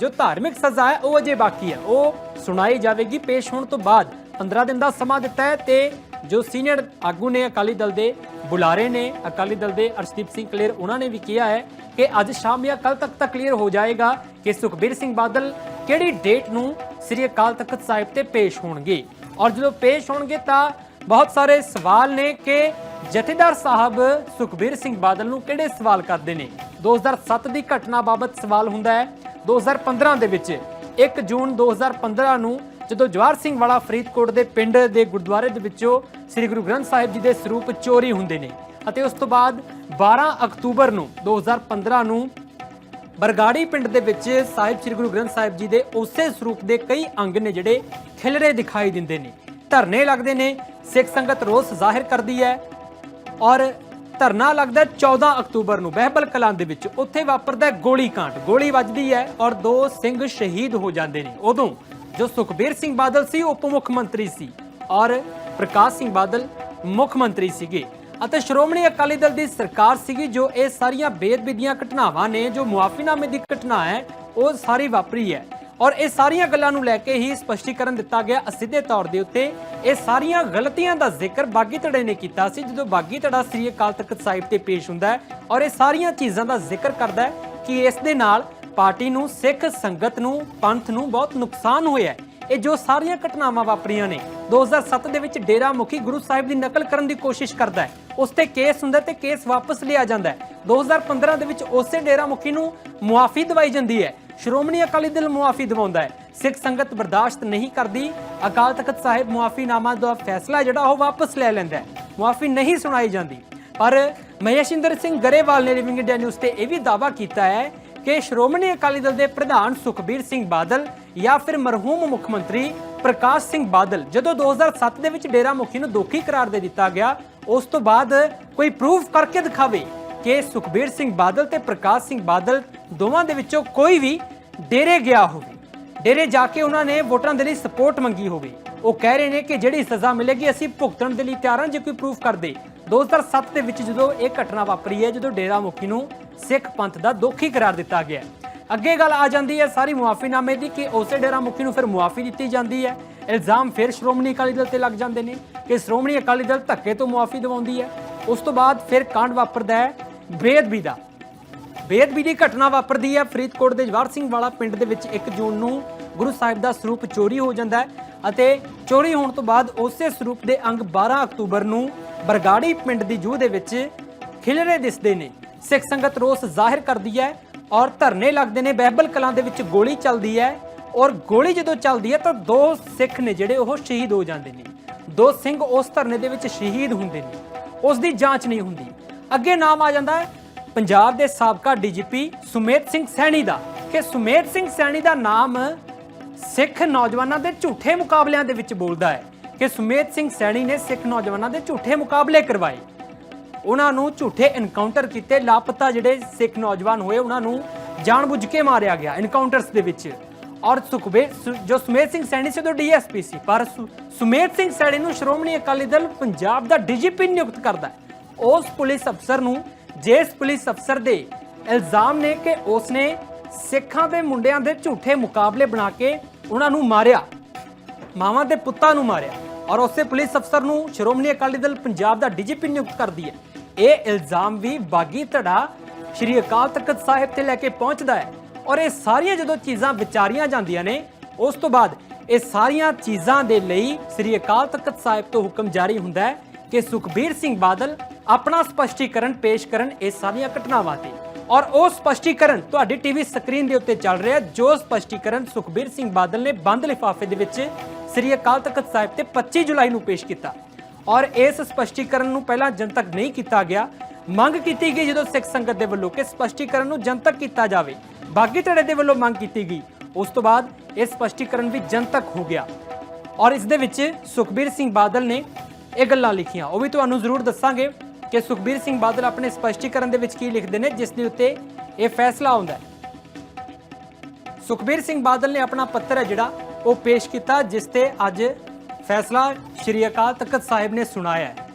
ਜੋ ਧਾਰਮਿਕ ਸਜ਼ਾ ਹੈ, ਉਹ ਅਜੇ ਬਾਕੀ ਹੈ। ਉਹ ਸੁਣਾਈ ਜਾਵੇਗੀ ਪੇਸ਼ ਹੋਣ ਤੋਂ ਬਾਅਦ। 15 ਦਿਨ ਦਾ ਸਮਾਂ ਦਿੱਤਾ ਹੈ ਤੇ ਜੋ ਸੀਨੀਅਰ ਆਗੂ ਨੇ ਅਕਾਲੀ ਦਲ ਦੇ ਬੁਲਾਰੇ ਨੇ, ਅਕਾਲੀ ਦਲ ਦੇ ਅਰਸ਼ਦੀਪ ਸਿੰਘ ਕਲੇਰ, ਉਹਨਾਂ ਨੇ ਵੀ ਕਿਹਾ ਹੈ ਕਿ ਅੱਜ ਸ਼ਾਮ ਜਾਂ ਕੱਲ ਤੱਕ ਤਾਂ ਕਲੀਅਰ ਹੋ ਜਾਏਗਾ ਕਿ ਸੁਖਬੀਰ ਸਿੰਘ ਬਾਦਲ ਕਿਹੜੀ ਡੇਟ ਨੂੰ ਸ੍ਰੀ ਅਕਾਲ ਤਖਤ ਸਾਹਿਬ ਤੇ ਪੇਸ਼ ਹੋਣਗੇ। ਔਰ ਜਦੋਂ ਪੇਸ਼ ਹੋਣਗੇ ਤਾਂ ਬਹੁਤ ਸਾਰੇ ਸਵਾਲ ਨੇ ਕਿ ਜਥੇਦਾਰ ਸਾਹਿਬ ਸੁਖਬੀਰ ਸਿੰਘ ਬਾਦਲ ਨੂੰ ਕਿਹੜੇ ਸਵਾਲ ਕਰਦੇ ਨੇ। 2007 ਦੀ ਘਟਨਾ ਬਾਬਤ ਸਵਾਲ ਹੁੰਦਾ ਹੈ। 2015 ਦੇ ਵਿੱਚ 1 ਜੂਨ 2015 ਨੂੰ ਜਦੋਂ ਜਵਾਰ ਸਿੰਘ ਵਾਲਾ ਫਰੀਦਕੋਟ ਦੇ ਪਿੰਡ ਦੇ ਗੁਰਦੁਆਰੇ ਦੇ ਵਿੱਚੋਂ ਸ੍ਰੀ ਗੁਰੂ ਗ੍ਰੰਥ ਸਾਹਿਬ ਜੀ ਦੇ ਸਰੂਪ ਚੋਰੀ ਹੁੰਦੇ ਨੇ ਅਤੇ ਉਸ ਤੋਂ ਬਾਅਦ 12 ਅਕਤੂਬਰ ਨੂੰ 2015 ਨੂੰ ਬਰਗਾੜੀ ਪਿੰਡ ਦੇ ਵਿੱਚ ਸਾਹਿਬ ਸ੍ਰੀ ਗੁਰੂ ਗ੍ਰੰਥ ਸਾਹਿਬ ਜੀ ਦੇ ਉਸੇ ਸਰੂਪ ਦੇ ਕਈ ਅੰਗ ਨੇ ਜਿਹੜੇ ਖਿਲਰੇ ਦਿਖਾਈ ਦਿੰਦੇ ਨੇ। ਧਰਨੇ ਲੱਗਦੇ ਨੇ, ਸਿੱਖ ਸੰਗਤ ਰੋਸ ਜ਼ਾਹਿਰ ਕਰਦੀ ਹੈ ਔਰ ਧਰਨਾ ਲੱਗਦਾ ਹੈ 14 ਅਕਤੂਬਰ ਨੂੰ ਬਹਿਬਲ ਕਲਾਂ ਦੇ ਵਿੱਚ। ਉੱਥੇ ਵਾਪਰਦਾ ਗੋਲੀ ਕਾਂਡ। ਗੋਲੀ ਵੱਜਦੀ ਹੈ ਔਰ ਦੋ ਸਿੰਘ ਸ਼ਹੀਦ ਹੋ ਜਾਂਦੇ ਨੇ। ਉਦੋਂ ਜੋ ਸੁਖਬੀਰ ਸਿੰਘ ਬਾਦਲ ਸੀ ਉਪ ਮੁੱਖ ਮੰਤਰੀ ਸੀ ਔਰ ਪ੍ਰਕਾਸ਼ ਸਿੰਘ ਬਾਦਲ ਮੁੱਖ ਮੰਤਰੀ ਸੀਗੇ ਅਤੇ ਸ਼੍ਰੋਮਣੀ ਅਕਾਲੀ ਦਲ ਦੀ ਸਰਕਾਰ ਸੀਗੀ ਜੋ ਇਹ ਸਾਰੀਆਂ ਬੇਦਬੀ ਦੀਆਂ ਘਟਨਾਵਾਂ ਨੇ, ਜੋ ਮੁਆਫੀਨਾਮੇ ਦੀ ਘਟਨਾ ਹੈ, ਉਹ ਸਾਰੀ ਵਾਪਰੀ ਹੈ। ਔਰ ਇਹ ਸਾਰੀਆਂ ਗੱਲਾਂ ਨੂੰ ਲੈ ਕੇ ਹੀ ਸਪਸ਼ਟੀਕਰਨ ਦਿੱਤਾ ਗਿਆ ਅਸਿੱਧੇ ਤੌਰ ਦੇ ਉੱਤੇ। ਇਹ ਸਾਰੀਆਂ ਗਲਤੀਆਂ ਦਾ ਜ਼ਿਕਰ ਬਾਗੀ ਧੜੇ ਨੇ ਕੀਤਾ ਸੀ, ਜਦੋਂ ਬਾਗੀ ਧੜਾ ਸ੍ਰੀ ਅਕਾਲ ਤਖਤ ਸਾਹਿਬ ਤੇ ਪੇਸ਼ ਹੁੰਦਾ ਹੈ ਔਰ ਇਹ ਸਾਰੀਆਂ ਚੀਜ਼ਾਂ ਦਾ ਜ਼ਿਕਰ ਕਰਦਾ ਹੈ ਕਿ ਇਸ ਦੇ ਨਾਲ ਪਾਰਟੀ ਨੂੰ, ਸਿੱਖ ਸੰਗਤ ਨੂੰ, ਪੰਥ ਨੂੰ ਬਹੁਤ ਨੁਕਸਾਨ ਹੋਇਆ ਹੈ। ਇਹ ਜੋ ਸਾਰੀਆਂ ਘਟਨਾਵਾਂ ਵਾਪਰੀਆਂ ਨੇ 2007 ਦੇ ਵਿੱਚ ਡੇਰਾ ਮੁਖੀ ਗੁਰੂ ਸਾਹਿਬ ਦੀ ਨਕਲ ਕਰਨ ਦੀ ਕੋਸ਼ਿਸ਼ ਕਰਦਾ ਹੈ। ਉਸ ਤੇ ਕੇਸ ਹੁੰਦਾ ਤੇ ਕੇਸ ਵਾਪਸ ਲਿਆ ਜਾਂਦਾ ਹੈ। 2015 ਦੇ ਵਿੱਚ ਉਸੇ ਡੇਰਾ ਮੁਖੀ ਨੂੰ ਮੁਆਫੀ ਦਵਾਈ ਜਾਂਦੀ ਹੈ। ਸ਼੍ਰੋਮਣੀ ਅਕਾਲੀ ਦਲ ਮੁਆਫੀ ਦਿਵਾਉਂਦਾ ਹੈ। ਸਿੱਖ ਸੰਗਤ ਬਰਦਾਸ਼ਤ ਨਹੀਂ ਕਰਦੀ। ਅਕਾਲ ਤਖਤ ਸਾਹਿਬ ਮੁਆਫੀਨਾਮਾ ਦਾ ਫੈਸਲਾ ਜਿਹੜਾ ਉਹ ਵਾਪਸ ਲੈ ਲੈਂਦਾ ਹੈ। ਮੁਆਫੀ ਨਹੀਂ ਸੁਣਾਈ ਜਾਂਦੀ। ਪਰ ਮਹੇਸ਼ਿੰਦਰ ਸਿੰਘ ਗਰੇਵਾਲ ਨੇ ਲਿਵਿੰਗ ਇੰਡੀਆ ਨਿਊਜ਼ ਤੇ ਇਹ ਵੀ ਦਾਅਵਾ ਕੀਤਾ ਹੈ ਕਿ ਸ਼੍ਰੋਮਣੀ ਅਕਾਲੀ ਦਲ ਦੇ ਪ੍ਰਧਾਨ ਸੁਖਬੀਰ ਸਿੰਘ ਬਾਦਲ ਜਾਂ ਫਿਰ ਮਰਹੂਮ ਮੁੱਖ ਮੰਤਰੀ ਪ੍ਰਕਾਸ਼ ਸਿੰਘ ਬਾਦਲ ਜਦੋਂ 2007 ਦੇ ਵਿੱਚ ਡੇਰਾ ਮੁਖੀ ਨੂੰ ਦੋਖੀ ਕਰਾਰ ਦੇ ਦਿੱਤਾ ਗਿਆ, ਉਸ ਤੋਂ ਬਾਅਦ ਕੋਈ ਪ੍ਰੂਫ ਕਰਕੇ ਦਿਖਾਵੇ ਕਿ ਸੁਖਬੀਰ ਸਿੰਘ ਬਾਦਲ ਤੇ ਪ੍ਰਕਾਸ਼ ਸਿੰਘ ਬਾਦਲ ਦੋਵਾਂ ਦੇ ਵਿੱਚੋਂ ਕੋਈ ਵੀ ਡੇਰੇ ਗਿਆ ਹੋਵੇ। ਡੇਰੇ ਜਾ ਕੇ ਉਹਨਾਂ ਨੇ ਵੋਟਰਾਂ ਦੇ ਲਈ ਸਪੋਰਟ ਮੰਗੀ ਹੋਵੇ। ਉਹ ਕਹਿ ਰਹੇ ਨੇ ਕਿ ਜਿਹੜੀ ਸਜ਼ਾ ਮਿਲੇਗੀ, ਅਸੀਂ ਭੁਗਤਣ ਦੇ ਲਈ ਤਿਆਰ ਹਾਂ, ਜੇ ਕੋਈ ਪ੍ਰੂਫ ਕਰਦੇ। 2007 ਦੇ ਵਿੱਚ ਜਦੋਂ ਇਹ ਘਟਨਾ ਵਾਪਰੀ ਹੈ, ਜਦੋਂ ਡੇਰਾ ਮੁਖੀ ਨੂੰ ਸਿੱਖ ਪੰਥ ਦਾ ਦੋਖੀ ਕਰਾਰ ਦਿੱਤਾ ਗਿਆ ਅੱਗੇ ਗੱਲ ਆ ਜਾਂਦੀ ਹੈ ਸਾਰੀ ਮੁਆਫੀਨਾਮੇ ਦੀ ਕਿ ਉਸੇ ਡੇਰਾ ਮੁਖੀ ਨੂੰ ਫਿਰ ਮੁਆਫੀ ਦਿੱਤੀ ਜਾਂਦੀ ਹੈ। ਇਲਜ਼ਾਮ ਫਿਰ ਸ਼੍ਰੋਮਣੀ ਅਕਾਲੀ ਦਲ ਤੇ ਲੱਗ ਜਾਂਦੇ ਨੇ ਕਿ ਸ਼੍ਰੋਮਣੀ ਅਕਾਲੀ ਦਲ ਧੱਕੇ ਤੋਂ ਮੁਆਫੀ ਦਿਵਾਉਂਦੀ ਹੈ। ਉਸ ਤੋਂ ਬਾਅਦ ਫਿਰ ਕਾਂਡ ਵਾਪਰਦਾ ਹੈ ਬੇਅਦਬੀ ਦਾ। ਬੇਅਦਬੀ ਦੀ ਘਟਨਾ ਵਾਪਰਦੀ ਹੈ। ਫਰੀਦਕੋਟ ਦੇ ਜਵਾਰ ਸਿੰਘ ਵਾਲਾ ਪਿੰਡ ਦੇ ਵਿੱਚ 1 ਜੂਨ ਨੂੰ ਗੁਰੂ ਸਾਹਿਬ ਦਾ ਸਰੂਪ ਚੋਰੀ ਹੋ ਜਾਂਦਾ ਹੈ ਅਤੇ ਚੋਰੀ ਹੋਣ ਤੋਂ ਬਾਅਦ ਉਸੇ ਸਰੂਪ ਦੇ ਅੰਗ 12 ਅਕਤੂਬਰ ਨੂੰ ਬਰਗਾੜੀ ਪਿੰਡ ਦੀ ਜੂਹ ਦੇ ਵਿੱਚ ਖਿਲਰੇ ਦਿਸਦੇ ਨੇ। ਸਿੱਖ ਸੰਗਤ ਰੋਸ ਜ਼ਾਹਿਰ ਕਰਦੀ ਹੈ ਔਰ ਧਰਨੇ ਲੱਗਦੇ ਨੇ। ਬਹਿਬਲ ਕਲਾਂ ਦੇ ਵਿੱਚ ਗੋਲੀ ਚੱਲਦੀ ਹੈ ਔਰ ਗੋਲੀ ਜਦੋਂ ਚੱਲਦੀ ਹੈ ਤਾਂ ਦੋ ਸਿੱਖ ਨੇ ਜਿਹੜੇ ਉਹ ਸ਼ਹੀਦ ਹੋ ਜਾਂਦੇ ਨੇ। ਦੋ ਸਿੰਘ ਉਸ ਧਰਨੇ ਦੇ ਵਿੱਚ ਸ਼ਹੀਦ ਹੁੰਦੇ ਨੇ। ਉਸ ਦੀ ਜਾਂਚ ਨਹੀਂ ਹੁੰਦੀ। ਅੱਗੇ ਨਾਮ ਆ ਜਾਂਦਾ ਹੈ ਪੰਜਾਬ ਦੇ ਸਾਬਕਾ ਡੀਜੀਪੀ ਸੁਮੇਧ ਸਿੰਘ ਸੈਣੀ ਦਾ ਕਿ ਸੁਮੇਧ ਸਿੰਘ ਸੈਣੀ ਦਾ ਨਾਮ ਸਿੱਖ ਨੌਜਵਾਨਾਂ ਦੇ ਝੂਠੇ ਮੁਕਾਬਲਿਆਂ ਦੇ ਵਿੱਚ ਬੋਲਦਾ ਹੈ ਕਿ ਸੁਮੇਧ ਸਿੰਘ ਸੈਣੀ ਨੇ ਸਿੱਖ ਨੌਜਵਾਨਾਂ ਦੇ ਝੂਠੇ ਮੁਕਾਬਲੇ ਕਰਵਾਏ। ਉਹਨਾਂ ਨੂੰ ਝੂਠੇ ਇਨਕਾਊਂਟਰ ਕੀਤੇ, ਲਾਪਤਾ ਜਿਹੜੇ ਸਿੱਖ ਨੌਜਵਾਨ ਹੋਏ, ਉਹਨਾਂ ਨੂੰ ਜਾਣਬੁੱਝ ਕੇ ਮਾਰਿਆ ਗਿਆ ਇਨਕਾਊਂਟਰਸ ਦੇ ਵਿੱਚ। ਔਰ ਸੁਖਬੀਰ, ਸੁ- ਜੋ ਸੁਮੇਧ ਸਿੰਘ ਸੈਣੀ ਸੀ, ਉਹ ਡੀਐਸਪੀ ਸੀ। ਪਰ ਸੁ- ਸੁਮੇਧ ਸਿੰਘ ਸੈਣੀ ਨੂੰ ਸ਼੍ਰੋਮਣੀ ਅਕਾਲੀ ਦਲ ਪੰਜਾਬ ਦਾ ਡੀਜੀਪੀ ਨਿਯੁਕਤ ਕਰਦਾ ਉਸ ਪੁਲਿਸ ਅਫਸਰ ਨੂੰ ਜਿਸ ਪੁਲਿਸ ਅਫਸਰ ਦੇ ਇਲਜ਼ਾਮ ਨੇ ਕਿ ਉਸਨੇ ਸਿੱਖਾਂ ਦੇ ਮੁੰਡਿਆਂ ਦੇ ਝੂਠੇ ਮੁਕਾਬਲੇ ਬਣਾ ਕੇ ਉਹਨਾਂ ਨੂੰ ਮਾਰਿਆ, ਮਾਵਾਂ ਦੇ ਪੁੱਤਾਂ ਨੂੰ ਮਾਰਿਆ ਔਰ ਉਸੇ ਪੁਲਿਸ ਅਫਸਰ ਨੂੰ ਸ਼੍ਰੋਮਣੀ ਅਕਾਲੀ ਦਲ ਪੰਜਾਬ ਦਾ ਡੀਜੀਪੀ ਨਿਯੁਕਤ ਕਰਦੀ ਹੈ। ਇਹ ਇਲਜ਼ਾਮ ਵੀ ਬਾਗੀ ਧੜਾ ਸ਼੍ਰੀ ਅਕਾਲ ਤਖਤ ਸਾਹਿਬ ਤੇ ਲੈ ਕੇ ਪਹੁੰਚਦਾ ਹੈ ਔਰ ਇਹ ਸਾਰੀਆਂ ਜਦੋਂ ਚੀਜ਼ਾਂ ਵਿਚਾਰੀਆਂ ਜਾਂਦੀਆਂ ਨੇ, ਉਸ ਤੋਂ ਬਾਅਦ ਇਹ ਸਾਰੀਆਂ ਚੀਜ਼ਾਂ ਦੇ ਲਈ ਸ਼੍ਰੀ ਅਕਾਲ ਤਖਤ ਸਾਹਿਬ ਤੋਂ ਹੁਕਮ ਜਾਰੀ ਹੁੰਦਾ ਹੈ ਕਿ ਸੁਖਬੀਰ ਸਿੰਘ ਬਾਦਲ ਆਪਣਾ ਸਪਸ਼ਟੀਕਰਨ ਪੇਸ਼ ਕਰਨ ਇਹ ਸਾਰੀਆਂ ਘਟਨਾਵਾਂ ਤੇ। ਔਰ ਉਹ ਸਪਸ਼ਟੀਕਰਨ ਤੁਹਾਡੀ ਟੀਵੀ ਸਕਰੀਨ ਦੇ ਉੱਤੇ ਚੱਲ ਰਿਹਾ ਜੋ ਸਪਸ਼ਟੀਕਰਨ ਸੁਖਬੀਰ ਸਿੰਘ ਬਾਦਲ ਨੇ ਬੰਦ ਲਿਫਾਫੇ ਦੇ ਵਿੱਚ ਸ੍ਰੀ ਅਕਾਲ ਤਖਤ ਸਾਹਿਬ ਤੇ 25 ਜੁਲਾਈ ਨੂੰ ਪੇਸ਼ ਕੀਤਾ। ਔਰ ਇਸ ਸਪਸ਼ਟੀਕਰਨ ਨੂੰ ਪਹਿਲਾਂ ਜਨਤਕ ਨਹੀਂ ਕੀਤਾ ਗਿਆ, ਮੰਗ ਕੀਤੀ ਗਈ ਜਦੋਂ ਸਿੱਖ ਸੰਗਤ ਦੇ ਵੱਲੋਂ ਕਿ ਸਪਸ਼ਟੀਕਰਨ ਨੂੰ ਜਨਤਕ ਕੀਤਾ ਜਾਵੇ। ਬਾਗੀ ਧੜੇ ਦੇ ਵੱਲੋਂ ਮੰਗ ਕੀਤੀ ਗਈ। ਉਸ ਤੋਂ ਬਾਅਦ ਇਹ ਸਪਸ਼ਟੀਕਰਨ ਵੀ ਜਨਤਕ ਹੋ ਗਿਆ। ਔਰ ਇਸ ਦੇ ਵਿੱਚ ਸੁਖਬੀਰ ਸਿੰਘ ਬਾਦਲ ਨੇ ਇਹ ਗੱਲਾਂ ਲਿਖੀਆਂ। ਉਹ ਵੀ ਤੁਹਾਨੂੰ ਜ਼ਰੂਰ ਦੱਸਾਂਗੇ ਕਿ ਸੁਖਬੀਰ ਸਿੰਘ ਬਾਦਲ ਆਪਣੇ ਸਪਸ਼ਟੀਕਰਨ ਦੇ ਵਿੱਚ ਕੀ ਲਿਖਦੇ ਨੇ, ਜਿਸ ਦੇ ਉੱਤੇ ਇਹ ਫੈਸਲਾ ਆਉਂਦਾ ਹੈ। ਸੁਖਬੀਰ ਸਿੰਘ ਬਾਦਲ ਨੇ ਆਪਣਾ ਪੱਤਰ ਹੈ ਜਿਹੜਾ, ਉਹ ਪੇਸ਼ ਕੀਤਾ, ਜਿਸ ਤੇ ਅੱਜ ਫੈਸਲਾ ਸ਼੍ਰੀ ਅਕਾਲ ਤਖਤ ਸਾਹਿਬ ਨੇ ਸੁਣਾਇਆ ਹੈ।